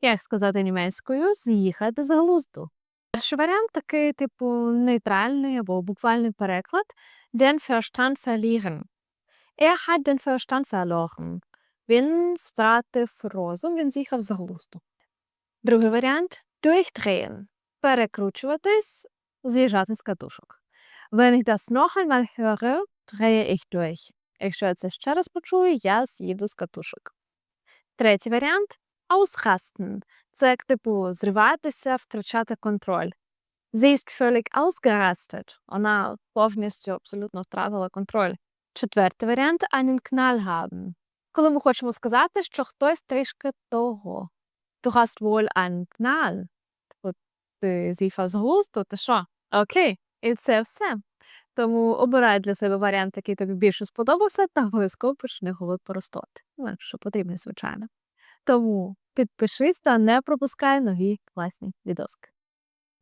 Як сказати німецькою з'їхати з глузду. Перший варіант такий, типу, нейтральний або буквальний переклад den Verstand verlieren. Er hat den Verstand verloren. Він втратив розум, він з'їхав з глузду. Другий варіант durchdrehen. Перекручуватись, з'їжджати з катушок. Wenn ich das noch einmal höre, drehe ich durch. Якщо я це ще раз почую, я з'їду з катушок. Третій варіант ausrasten. Це як типу зриватися, втрачати контроль. Sie ist völlig ausgerastet. Вона повністю абсолютно втратила контроль. Четвертий варіант einen Knall haben. Коли ми хочемо сказати, що хтось трішки того. Du hast wohl einen Knall. Типу, ти з'їхав з глузду, ти що? Окей, і це все. Тому обирай для себе варіант, який тобі більше сподобався, та обов'язково почни говорити простот. Ну, що потрібно, звичайно. Тому підпишись та не пропускай нові класні відоски.